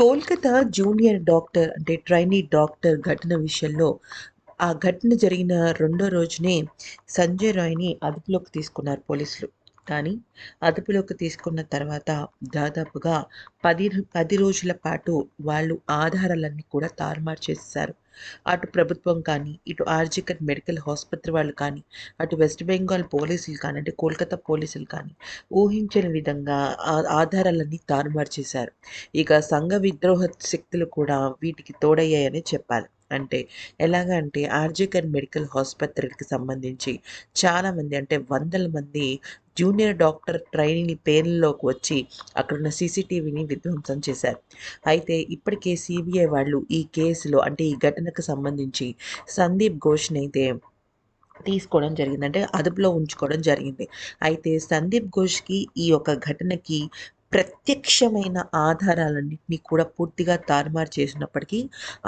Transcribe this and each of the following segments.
Kolkata junior doctor అంటే trainee doctor ఘటన విషయంలో ఆ ఘటన జరిగిన రెండో రోజునే సంజయ్ రాయ్ని అదుపులోకి తీసుకున్నారు పోలీసులు. కానీ అదుపులోకి తీసుకున్న తర్వాత దాదాపుగా పది పది రోజుల పాటు వాళ్ళు ఆధారాలన్నీ కూడా తారుమారు చేశారు అటు ప్రభుత్వం కానీ ఇటు ఆర్జికర్ మెడికల్ ఆసుపత్రి వాళ్ళు కానీ అటు వెస్ట్ బెంగాల్ పోలీసులు కానీ అంటే కోల్కతా పోలీసులు కానీ ఊహించని విధంగా ఆధారాలన్నీ తారుమారు చేశారు. ఇక సంఘ విద్రోహ శక్తులు కూడా వీటికి తోడయ్యాయని చెప్పాలి. అంటే ఎలాగంటే ఆర్జికర్ మెడికల్ ఆసుపత్రికి సంబంధించి చాలామంది అంటే వందల మంది జూనియర్ డాక్టర్ ట్రైనీని పేర్లలోకి వచ్చి అక్కడున్న సీసీటీవీని విధ్వంసం చేశారు. అయితే ఇప్పటికే సిబిఐ వాళ్ళు ఈ కేసులో అంటే ఈ ఘటనకు సంబంధించి సందీప్ ఘోష్ని అయితే తీసుకోవడం జరిగింది. అంటే అదుపులో ఉంచుకోవడం జరిగింది. అయితే సందీప్ ఘోష్కి ఈ యొక్క ఘటనకి ప్రత్యక్షమైన ఆధారాలన్నింటినీ కూడా పూర్తిగా తారుమారు చేసినప్పటికీ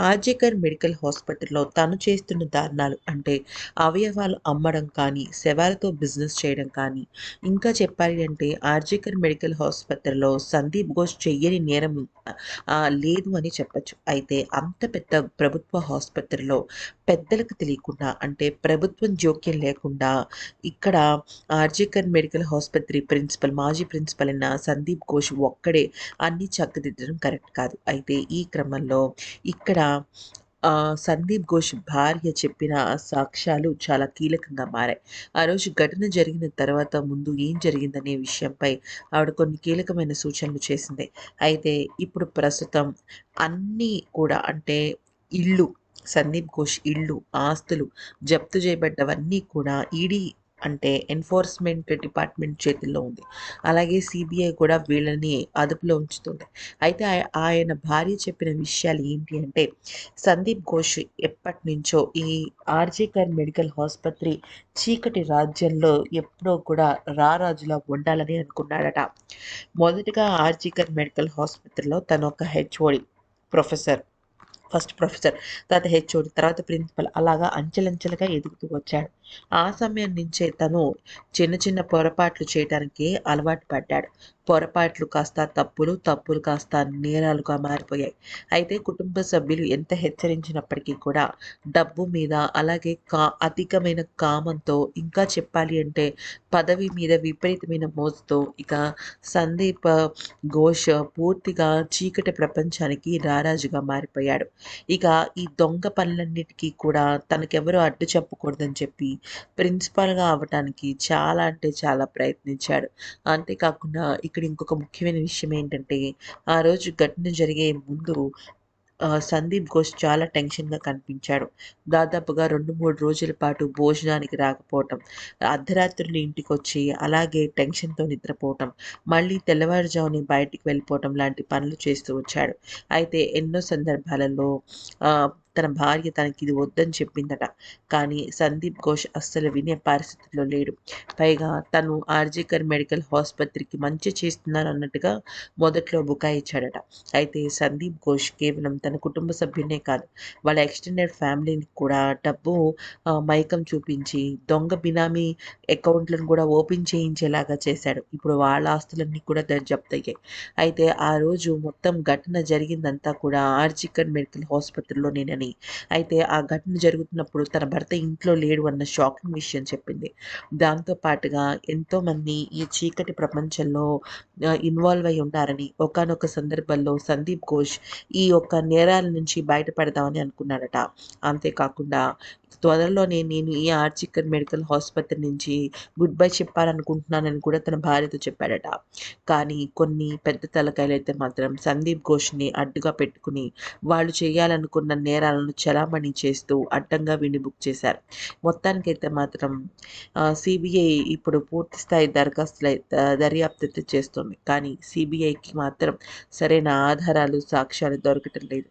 ఆర్జేకర్ మెడికల్ హాస్పిటల్లో తను చేస్తున్న దారుణాలు అంటే అవయవాలు అమ్మడం కానీ శవాలతో బిజినెస్ చేయడం కానీ ఇంకా చెప్పాలి అంటే ఆర్జేకర్ మెడికల్ హాస్పిటల్లో సందీప్ ఘోష్ చెయ్యని నేరం లేదు అని చెప్పచ్చు. అయితే అంత పెద్ద ప్రభుత్వ ఆసుపత్రిలో పెద్దలకు తెలియకుండా అంటే ప్రభుత్వం జోక్యం లేకుండా ఇక్కడ ఆర్జేకర్ మెడికల్ ఆసుపత్రి ప్రిన్సిపల్ మాజీ ప్రిన్సిపల్ అయిన సందీప్ ఘోష్ ఒక్కడే అన్ని చక్కదిద్దడం కరెక్ట్ కాదు. అయితే ఈ క్రమంలో ఇక్కడ సందీప్ ఘోష్ భార్య చెప్పిన సాక్ష్యాలు చాలా కీలకంగా మారాయి. ఆ రోజు ఘటన జరిగిన తర్వాత ముందు ఏం జరిగిందనే విషయంపై ఆవిడ కొన్ని కీలకమైన సూచనలు చేసింది. అయితే ఇప్పుడు ప్రస్తుతం అన్నీ కూడా అంటే ఇల్లు సందీప్ ఘోష్ ఇళ్ళు ఆస్తులు జప్తు చేయబడ్డవన్నీ కూడా ఈడీ అంటే ఎన్ఫోర్స్మెంట్ డిపార్ట్మెంట్ చేతుల్లో ఉంది. అలాగే సిబిఐ కూడా వీళ్ళని అదుపులో ఉంచుతుంది. అయితే ఆయన భార్య చెప్పిన విషయాలు ఏంటి అంటే సందీప్ ఘోష్ ఎప్పటి నుంచో ఈ ఆర్జేకర్ మెడికల్ ఆసుపత్రి చీకటి రాజ్యంలో ఎప్పుడో కూడా రారాజులా ఉండాలని అనుకున్నాడట. మొదటగా ఆర్జీకర్ మెడికల్ ఆసుపత్రిలో తను ఒక హెచ్ఓడి ప్రొఫెసర్ ఫస్ట్ ప్రొఫెసర్ తర్వాత హెచ్ఓడి తర్వాత ప్రిన్సిపల్ అలాగా అంచెలంచెలుగా ఎదుగుతూ వచ్చాడు. ఆ సమయం నుంచే తను చిన్న చిన్న పొరపాట్లు చేయడానికి అలవాటు పడ్డాడు. పొరపాట్లు కాస్త తప్పులు తప్పులు కాస్త నేరాలుగా మారిపోయాయి. అయితే కుటుంబ సభ్యులు ఎంత హెచ్చరించినప్పటికీ కూడా డబ్బు మీద అలాగే కా అధికమైన కామంతో ఇంకా చెప్పాలి అంటే పదవి మీద విపరీతమైన మోజుతో ఇక సందీప్ ఘోష్ పూర్తిగా చీకటి ప్రపంచానికి రారాజుగా మారిపోయాడు. ఇక ఈ దొంగ పనులన్నిటికీ కూడా తనకెవరూ అడ్డు చెప్పకూడదని చెప్పి ప్రిన్సిపాల్గా అవ్వటానికి చాలా అంటే చాలా ప్రయత్నించాడు. అంతేకాకుండా ఇక్కడ ఇంకొక ముఖ్యమైన విషయం ఏంటంటే ఆ రోజు ఘటన జరిగే ముందు సందీప్ ఘోష్ చాలా టెన్షన్గా కనిపించాడు. దాదాపుగా రెండు మూడు రోజుల పాటు భోజనానికి రాకపోవటం అర్ధరాత్రులు ఇంటికి వచ్చి అలాగే టెన్షన్తో నిద్రపోవటం మళ్ళీ తెల్లవారుజాముని బయటికి వెళ్ళిపోవటం లాంటి పనులు చేస్తూ వచ్చాడు. అయితే ఎన్నో సందర్భాలలో తన భార్య తనకి ఇది వద్దని చెప్పిందట. కానీ సందీప్ ఘోష్ అస్సలు వినే పరిస్థితిలో లేడు. పైగా తను ఆర్జికర్ మెడికల్ ఆసుపత్రికి మంచి చేస్తున్నాను అన్నట్టుగా మొదట్లో బుకాయిచ్చాడట అయితే సందీప్ ఘోష్ కేవలం తన కుటుంబ సభ్యునే కాదు వాళ్ళ ఎక్స్టెండెడ్ ఫ్యామిలీని కూడా డబ్బు మైకం చూపించి దొంగ బినామీ అకౌంట్లను కూడా ఓపెన్ చేయించేలాగా చేశాడు. ఇప్పుడు వాళ్ళ ఆస్తులన్నీ కూడా జప్తయ్యాయి అయితే ఆ రోజు మొత్తం ఘటన జరిగిందంతా కూడా ఆర్జికర్ మెడికల్ ఆసుపత్రిలో నేను అని. అయితే ఆ ఘటన జరుగుతున్నప్పుడు తన భర్త ఇంట్లో లేడు అన్న షాకింగ్ విషయం చెప్పింది. దాంతో పాటుగా ఎంతోమంది ఈ చీకటి ప్రపంచంలో ఇన్వాల్వ్ అయి ఉన్నారని ఒకనొక సందర్భంలో సందీప్ ఘోష్ ఈ యొక్క నేరాల నుంచి బయటపడదామని అనుకున్నాడట. అంతేకాకుండా త్వరలోనే నేను ఈ ఆర్చికర్ మెడికల్ ఆసుపత్రి నుంచి గుడ్ బై చెప్పాలనుకుంటున్నానని కూడా తన భార్యతో చెప్పాడట. కానీ కొన్ని పెద్ద తలకాయలు అయితే మాత్రం సందీప్ ఘోష్ని అడ్డుగా పెట్టుకుని వాళ్ళు చేయాలనుకున్న నేరాలను చలామణి చేస్తూ అడ్డంగా విని బుక్ చేశారు. మొత్తానికైతే మాత్రం సిబిఐ ఇప్పుడు పూర్తి స్థాయి దరఖాస్తులు దర్యాప్తు చేస్తుంది. కానీ సిబిఐకి మాత్రం సరైన ఆధారాలు సాక్ష్యాలు దొరకటం లేదు.